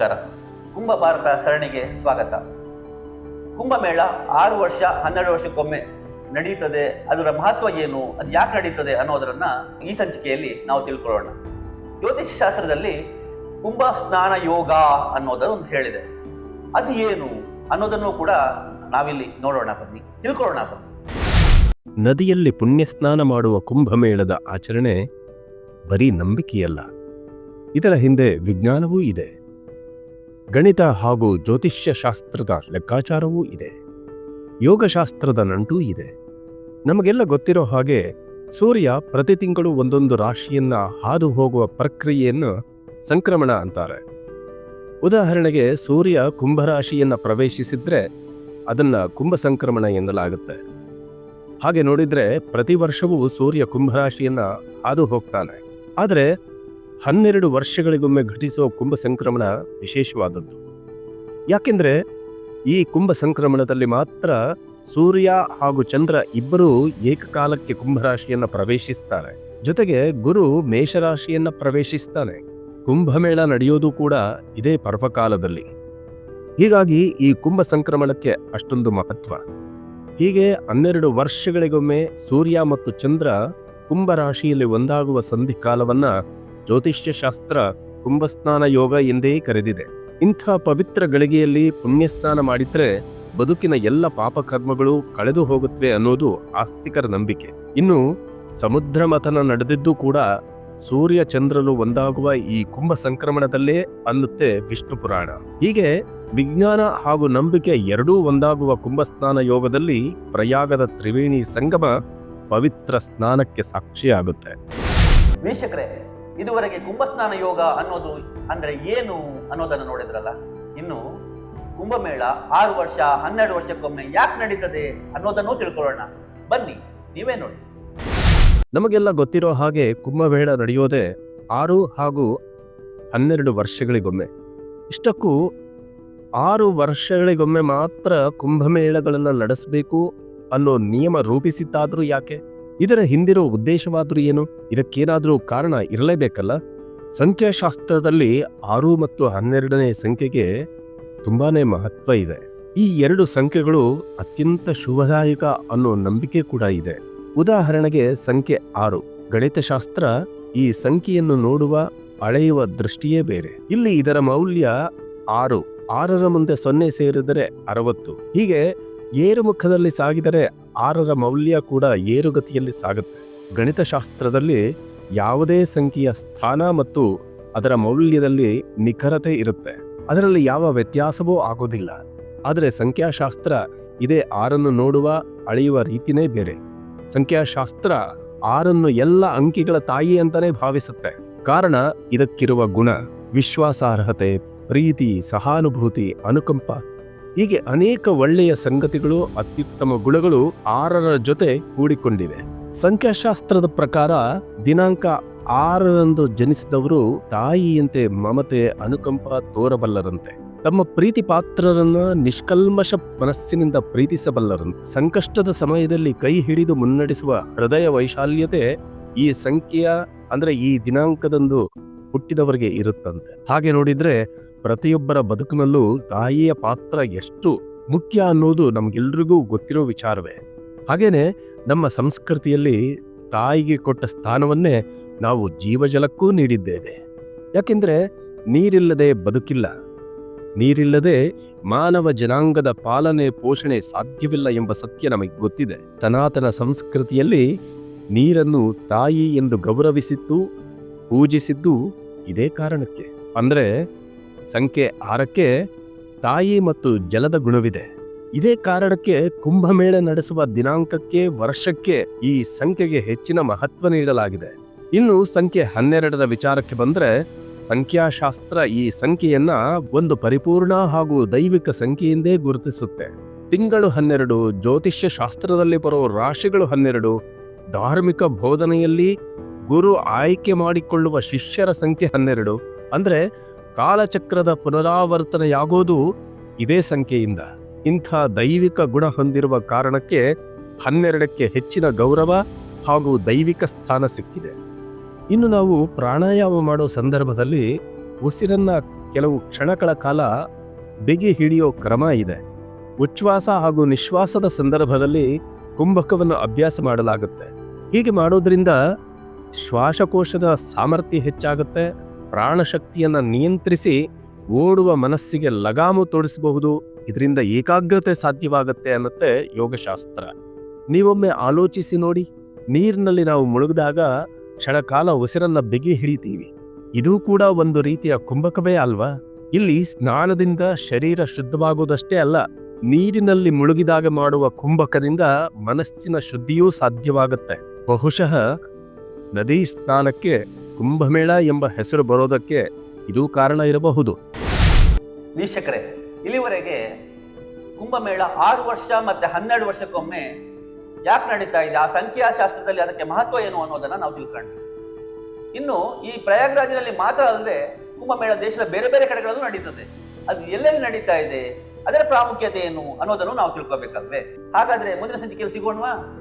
ನಮಸ್ಕಾರ. ಕುಂಭ ಭಾರತ ಸರಣಿಗೆ ಸ್ವಾಗತ. ಕುಂಭಮೇಳ ಆರು ವರ್ಷ, ಹನ್ನೆರಡು ವರ್ಷಕ್ಕೊಮ್ಮೆ ನಡೀತದೆ. ಅದರ ಮಹತ್ವ ಏನು, ಅದು ಯಾಕೆ ನಡೀತದೆ ಅನ್ನೋದನ್ನ ಈ ಸಂಚಿಕೆಯಲ್ಲಿ ನಾವು ತಿಳ್ಕೊಳ್ಳೋಣ. ಜ್ಯೋತಿಷ್ಯ ಶಾಸ್ತ್ರದಲ್ಲಿ ಕುಂಭ ಸ್ನಾನ ಯೋಗ ಅನ್ನೋದನ್ನು ಹೇಳಿದೆ. ಅದು ಏನು ಅನ್ನೋದನ್ನು ಕೂಡ ನಾವಿಲ್ಲಿ ನೋಡೋಣ ಬನ್ನಿ. ತಿಳ್ಕೊಳ್ಳೋಣ ಬನ್ನಿ. ನದಿಯಲ್ಲಿ ಪುಣ್ಯ ಸ್ನಾನ ಮಾಡುವ ಕುಂಭಮೇಳದ ಆಚರಣೆ ಬರೀ ನಂಬಿಕೆಯಲ್ಲ. ಇದರ ಹಿಂದೆ ವಿಜ್ಞಾನವೂ ಇದೆ. ಗಣಿತ ಹಾಗೂ ಜ್ಯೋತಿಷ್ಯ ಶಾಸ್ತ್ರದ ಲೆಕ್ಕಾಚಾರವೂ ಇದೆ. ಯೋಗಶಾಸ್ತ್ರದ ನಂಟೂ ಇದೆ. ನಮಗೆಲ್ಲ ಗೊತ್ತಿರೋ ಹಾಗೆ ಸೂರ್ಯ ಪ್ರತಿ ತಿಂಗಳು ಒಂದೊಂದು ರಾಶಿಯನ್ನ ಹಾದು ಹೋಗುವ ಪ್ರಕ್ರಿಯೆಯನ್ನು ಸಂಕ್ರಮಣ ಅಂತಾರೆ. ಉದಾಹರಣೆಗೆ ಸೂರ್ಯ ಕುಂಭರಾಶಿಯನ್ನ ಪ್ರವೇಶಿಸಿದ್ರೆ ಅದನ್ನ ಕುಂಭ ಸಂಕ್ರಮಣ ಎನ್ನಲಾಗುತ್ತೆ. ಹಾಗೆ ನೋಡಿದ್ರೆ ಪ್ರತಿ ವರ್ಷವೂ ಸೂರ್ಯ ಕುಂಭರಾಶಿಯನ್ನ ಹಾದು ಹೋಗ್ತಾನೆ ಆದರೆ ಹನ್ನೆರಡು ವರ್ಷಗಳಿಗೊಮ್ಮೆ ಘಟಿಸುವ ಕುಂಭ ಸಂಕ್ರಮಣ ವಿಶೇಷವಾದದ್ದು. ಯಾಕೆಂದರೆ, ಈ ಕುಂಭ ಸಂಕ್ರಮಣದಲ್ಲಿ ಮಾತ್ರ ಸೂರ್ಯ ಹಾಗೂ ಚಂದ್ರ ಇಬ್ಬರೂ ಏಕಕಾಲಕ್ಕೆ ಕುಂಭರಾಶಿಯನ್ನು ಪ್ರವೇಶಿಸ್ತಾರೆ. ಜೊತೆಗೆ ಗುರು ಮೇಷರಾಶಿಯನ್ನು ಪ್ರವೇಶಿಸ್ತಾನೆ. ಕುಂಭಮೇಳ ನಡೆಯೋದು ಕೂಡ ಇದೇ ಪರ್ವಕಾಲದಲ್ಲಿ. ಹೀಗಾಗಿ ಈ ಕುಂಭ ಸಂಕ್ರಮಣಕ್ಕೆ ಅಷ್ಟೊಂದು ಮಹತ್ವ. ಹೀಗೆ ಹನ್ನೆರಡು ವರ್ಷಗಳಿಗೊಮ್ಮೆ ಸೂರ್ಯ ಮತ್ತು ಚಂದ್ರ ಕುಂಭರಾಶಿಯಲ್ಲಿ ಒಂದಾಗುವ ಸಂಧಿಕಾಲವನ್ನ ಜ್ಯೋತಿಷ್ಯ ಶಾಸ್ತ್ರ ಕುಂಭಸ್ನಾನ ಯೋಗ ಎಂದೇ ಕರೆದಿದೆ. ಇಂಥ ಪವಿತ್ರ ಗಳಿಗೆಯಲ್ಲಿ ಪುಣ್ಯಸ್ನಾನ ಮಾಡಿದ್ರೆ ಬದುಕಿನ ಎಲ್ಲ ಪಾಪಕರ್ಮಗಳು ಕಳೆದು ಹೋಗುತ್ತವೆ ಅನ್ನೋದು ಆಸ್ತಿಕರ ನಂಬಿಕೆ. ಇನ್ನು ಸಮುದ್ರ ಮಥನ ನಡೆದಿದ್ದು ಕೂಡ ಸೂರ್ಯ ಚಂದ್ರರು ಒಂದಾಗುವ ಈ ಕುಂಭ ಸಂಕ್ರಮಣದಲ್ಲೇ ಅನ್ನುತ್ತೆ ವಿಷ್ಣು ಪುರಾಣ. ಹೀಗೆ ವಿಜ್ಞಾನ ಹಾಗೂ ನಂಬಿಕೆ ಎರಡೂ ಒಂದಾಗುವ ಕುಂಭಸ್ನಾನ ಯೋಗದಲ್ಲಿ ಪ್ರಯಾಗದ ತ್ರಿವೇಣಿ ಸಂಗಮ ಪವಿತ್ರ ಸ್ನಾನಕ್ಕೆ ಸಾಕ್ಷಿಯಾಗುತ್ತೆ. ವೀಕ್ಷಕರೇ ಇದುವರೆಗೆ ಕುಂಭಸ್ನಾನ ಯೋಗ ಅನ್ನೋದು ಅಂದ್ರೆ ಏನು ಅನ್ನೋದನ್ನು ನೋಡಿದ್ರಲ್ಲ? ಇನ್ನು ಕುಂಭಮೇಳ ಆರು ವರ್ಷ, ಹನ್ನೆರಡು ವರ್ಷಕ್ಕೊಮ್ಮೆ ಯಾಕೆ ನಡೀತದೆ ಅನ್ನೋದನ್ನು ತಿಳ್ಕೊಳ್ಳೋಣ. ಬನ್ನಿ, ನೀವೇ ನೋಡಿ. ನಮಗೆಲ್ಲ ಗೊತ್ತಿರೋ ಹಾಗೆ ಕುಂಭಮೇಳ ನಡೆಯೋದೇ ಆರು ಹಾಗೂ ಹನ್ನೆರಡು ವರ್ಷಗಳಿಗೊಮ್ಮೆ. ಇಷ್ಟಕ್ಕೂ ಆರು ವರ್ಷಗಳಿಗೊಮ್ಮೆ ಮಾತ್ರ ಕುಂಭಮೇಳಗಳನ್ನು ನಡೆಸಬೇಕು ಅನ್ನೋ ನಿಯಮ ರೂಪಿಸಿದ್ದಾದರೂ ಯಾಕೆ? ಇದರ ಹಿಂದಿರೋ ಉದ್ದೇಶವಾದರೂ ಏನು? ಇದಕ್ಕೇನಾದರೂ ಕಾರಣ ಇರಲೇಬೇಕಲ್ಲ? ಸಂಖ್ಯಾಶಾಸ್ತ್ರದಲ್ಲಿ ಆರು ಮತ್ತು ಹನ್ನೆರಡನೇ ಸಂಖ್ಯೆಗೆ ತುಂಬಾನೇ ಮಹತ್ವ ಇದೆ. ಈ ಎರಡು ಸಂಖ್ಯೆಗಳು ಅತ್ಯಂತ ಶುಭದಾಯಕ ಅನ್ನೋ ನಂಬಿಕೆ ಕೂಡ ಇದೆ. ಉದಾಹರಣೆಗೆ ಸಂಖ್ಯೆ ಆರು. ಗಣಿತಶಾಸ್ತ್ರ ಈ ಸಂಖ್ಯೆಯನ್ನು ನೋಡುವ, ಅಳೆಯುವ ದೃಷ್ಟಿಯೇ ಬೇರೆ. ಇಲ್ಲಿ ಇದರ ಮೌಲ್ಯ ಆರು. ಆರರ ಮುಂದೆ ಸೊನ್ನೆ ಸೇರಿದರೆ ಅರವತ್ತು. ಹೀಗೆ ಏರುಮುಖದಲ್ಲಿ ಸಾಗಿದರೆ ಆರರ ಮೌಲ್ಯ ಕೂಡ ಏರುಗತಿಯಲ್ಲಿ ಸಾಗುತ್ತೆ. ಗಣಿತಶಾಸ್ತ್ರದಲ್ಲಿ ಯಾವುದೇ ಸಂಖ್ಯೆಯ ಸ್ಥಾನ ಮತ್ತು ಅದರ ಮೌಲ್ಯದಲ್ಲಿ ನಿಖರತೆ ಇರುತ್ತೆ. ಅದರಲ್ಲಿ ಯಾವ ವ್ಯತ್ಯಾಸವೂ ಆಗೋದಿಲ್ಲ. ಆದರೆ ಸಂಖ್ಯಾಶಾಸ್ತ್ರ ಇದೇ ಆರನ್ನು ನೋಡುವ, ಅಳೆಯುವ ರೀತಿನೇ ಬೇರೆ. ಸಂಖ್ಯಾಶಾಸ್ತ್ರ ಆರನ್ನು ಎಲ್ಲ ಅಂಕಿಗಳ ತಾಯಿ ಅಂತಾನೆ ಭಾವಿಸುತ್ತೆ. ಕಾರಣ ಇದಕ್ಕಿರುವ ಗುಣ, ವಿಶ್ವಾಸಾರ್ಹತೆ, ಪ್ರೀತಿ, ಸಹಾನುಭೂತಿ, ಅನುಕಂಪ ಹೀಗೆ ಅನೇಕ ಒಳ್ಳೆಯ ಸಂಗತಿಗಳು, ಅತ್ಯುತ್ತಮ ಗುಣಗಳು ಆರರ ಜೊತೆ ಕೂಡಿಕೊಂಡಿವೆ. ಸಂಖ್ಯಾಶಾಸ್ತ್ರದ ಪ್ರಕಾರ ದಿನಾಂಕ ಆರರಂದು ಜನಿಸಿದವರು ತಾಯಿಯಂತೆ ಮಮತೆ, ಅನುಕಂಪ ತೋರಬಲ್ಲರಂತೆ. ತಮ್ಮ ಪ್ರೀತಿ ಪಾತ್ರರನ್ನ ನಿಷ್ಕಲ್ಮಶ ಮನಸ್ಸಿನಿಂದ ಪ್ರೀತಿಸಬಲ್ಲರಂತೆ ಸಂಕಷ್ಟದ ಸಮಯದಲ್ಲಿ ಕೈ ಹಿಡಿದು ಮುನ್ನಡೆಸುವ ಹೃದಯ ವೈಶಾಲ್ಯತೆ ಈ ಸಂಖ್ಯೆಯ, ಅಂದ್ರೆ ಈ ದಿನಾಂಕದಂದು ಹುಟ್ಟಿದವರಿಗೆ ಇರುತ್ತಂತೆ. ಹಾಗೆ ನೋಡಿದ್ರೆ ಪ್ರತಿಯೊಬ್ಬರ ಬದುಕಿನಲ್ಲೂ ತಾಯಿಯ ಪಾತ್ರ ಎಷ್ಟು ಮುಖ್ಯ ಅನ್ನೋದು ನಮ್ಗೆಲ್ರಿಗೂ ಗೊತ್ತಿರೋ ವಿಚಾರವೇ. ಹಾಗೇನೆ ನಮ್ಮ ಸಂಸ್ಕೃತಿಯಲ್ಲಿ ತಾಯಿಗೆ ಕೊಟ್ಟ ಸ್ಥಾನವನ್ನೇ ನಾವು ಜೀವಜಲಕ್ಕೂ ನೀಡಿದ್ದೇವೆ. ಯಾಕೆಂದ್ರೆ ನೀರಿಲ್ಲದೆ ಬದುಕಿಲ್ಲ. ನೀರಿಲ್ಲದೆ ಮಾನವ ಜನಾಂಗದ ಪಾಲನೆ ಪೋಷಣೆ ಸಾಧ್ಯವಿಲ್ಲ ಎಂಬ ಸತ್ಯ ನಮಗೆ ಗೊತ್ತಿದೆ. ಸನಾತನ ಸಂಸ್ಕೃತಿಯಲ್ಲಿ ನೀರನ್ನು ತಾಯಿ ಎಂದು ಗೌರವಿಸಿದ್ದು ಪೂಜಿಸಿದ್ದು ಇದೇ ಕಾರಣಕ್ಕೆ. ಅಂದರೆ ಸಂಖ್ಯೆ ಆರಕ್ಕೆ ತಾಯಿ ಮತ್ತು ಜಲದ ಗುಣವಿದೆ. ಇದೇ ಕಾರಣಕ್ಕೆ ಕುಂಭಮೇಳ ನಡೆಸುವ ದಿನಾಂಕಕ್ಕೆ ವರ್ಷಕ್ಕೆ ಈ ಸಂಖ್ಯೆಗೆ ಹೆಚ್ಚಿನ ಮಹತ್ವ ನೀಡಲಾಗಿದೆ. ಇನ್ನು ಸಂಖ್ಯೆ ಹನ್ನೆರಡರ ವಿಚಾರಕ್ಕೆ ಬಂದರೆ ಸಂಖ್ಯಾಶಾಸ್ತ್ರ ಈ ಸಂಖ್ಯೆಯನ್ನ ಒಂದು ಪರಿಪೂರ್ಣ ಹಾಗೂ ದೈವಿಕ ಸಂಖ್ಯೆಯಿಂದೇ ಗುರುತಿಸುತ್ತೆ. ತಿಂಗಳು ಹನ್ನೆರಡು ಜ್ಯೋತಿಷ್ಯ ಶಾಸ್ತ್ರದಲ್ಲಿ ಬರೋ ರಾಶಿಗಳು ಹನ್ನೆರಡು, ಧಾರ್ಮಿಕ ಬೋಧನೆಯಲ್ಲಿ ಗುರು ಆಯ್ಕೆ ಮಾಡಿಕೊಳ್ಳುವ ಶಿಷ್ಯರ ಸಂಖ್ಯೆ ಹನ್ನೆರಡು. ಅಂದ್ರೆ ಕಾಲಚಕ್ರದ ಪುನರಾವರ್ತನೆಯಾಗೋದು ಇದೇ ಸಂಖ್ಯೆಯಿಂದ. ಇಂಥ ದೈವಿಕ ಗುಣ ಹೊಂದಿರುವ ಕಾರಣಕ್ಕೆ ಹನ್ನೆರಡಕ್ಕೆ ಹೆಚ್ಚಿನ ಗೌರವ ಹಾಗೂ ದೈವಿಕ ಸ್ಥಾನ ಸಿಕ್ಕಿದೆ. ಇನ್ನು ನಾವು ಪ್ರಾಣಾಯಾಮ ಮಾಡೋ ಸಂದರ್ಭದಲ್ಲಿ ಉಸಿರನ್ನ ಕೆಲವು ಕ್ಷಣಗಳ ಕಾಲ ಬಿಗಿ ಹಿಡಿಯೋ ಕ್ರಮ ಇದೆ. ಉಚ್ಛ್ವಾಸ ಹಾಗೂ ನಿಶ್ವಾಸದ ಸಂದರ್ಭದಲ್ಲಿ ಕುಂಭಕವನ್ನು ಅಭ್ಯಾಸ ಮಾಡಲಾಗುತ್ತೆ. ಹೀಗೆ ಮಾಡೋದ್ರಿಂದ ಶ್ವಾಸಕೋಶದ ಸಾಮರ್ಥ್ಯ ಹೆಚ್ಚಾಗುತ್ತೆ, ಪ್ರಾಣಶಕ್ತಿಯನ್ನು ನಿಯಂತ್ರಿಸಿ ಓಡುವ ಮನಸ್ಸಿಗೆ ಲಗಾಮು ತೋರಿಸಬಹುದು ಇದರಿಂದ ಏಕಾಗ್ರತೆ ಸಾಧ್ಯವಾಗುತ್ತೆ ಅನ್ನತ್ತೆ ಯೋಗಶಾಸ್ತ್ರ. ನೀವೊಮ್ಮೆ ಆಲೋಚಿಸಿ ನೋಡಿ, ನೀರಿನಲ್ಲಿ ನಾವು ಮುಳುಗಿದಾಗ ಕ್ಷಣಕಾಲ ಉಸಿರನ್ನ ಬಿಗಿ ಹಿಡಿತೀವಿ. ಇದು ಕೂಡ ಒಂದು ರೀತಿಯ ಕುಂಭಕವೇ ಅಲ್ವಾ? ಇಲ್ಲಿ ಸ್ನಾನದಿಂದ ಶರೀರ ಶುದ್ಧವಾಗುವುದಷ್ಟೇ ಅಲ್ಲ, ನೀರಿನಲ್ಲಿ ಮುಳುಗಿದಾಗ ಮಾಡುವ ಕುಂಭಕದಿಂದ ಮನಸ್ಸಿನ ಶುದ್ಧಿಯೂ ಸಾಧ್ಯವಾಗುತ್ತೆ. ಬಹುಶಃ ನದಿ ಸ್ನಾನಕ್ಕೆ ಕುಂಭಮೇಳ ಎಂಬ ಹೆಸರು ಬರೋದಕ್ಕೆ ಇದು ಕಾರಣ ಇರಬಹುದು. ವೀಕ್ಷಕರೇ, ಇಲ್ಲಿವರೆಗೆ ಕುಂಭಮೇಳ ಆರು ವರ್ಷ ಮತ್ತೆ ಹನ್ನೆರಡು ವರ್ಷಕ್ಕೊಮ್ಮೆ ಯಾಕೆ ನಡೀತಾ ಇದೆ? ಆ ಸಂಖ್ಯಾಶಾಸ್ತ್ರದಲ್ಲಿ ಅದಕ್ಕೆ ಮಹತ್ವ ಏನು ಅನ್ನೋದನ್ನ ನಾವು ತಿಳ್ಕೊಂಡ್ವಿ. ಇನ್ನು ಈ ಪ್ರಯಾಗ್ರಾಜಿನಲ್ಲಿ ಮಾತ್ರ ಅಲ್ಲದೆ ಕುಂಭಮೇಳ ದೇಶದ ಬೇರೆ ಬೇರೆ ಕಡೆಗಳಲ್ಲೂ ನಡೀತದೆ. ಅದು ಎಲ್ಲೆಲ್ಲಿ ನಡೀತಾ ಇದೆ? ಅದರ ಪ್ರಾಮುಖ್ಯತೆ ಏನು ಅನ್ನೋದನ್ನು ನಾವು ತಿಳ್ಕೊಬೇಕಲ್ವೇ? ಹಾಗಾದ್ರೆ ಮುಂದಿನ ಸಂಚಿಕೆಯಲ್ಲಿ ಸಿಗೋಣವಾ?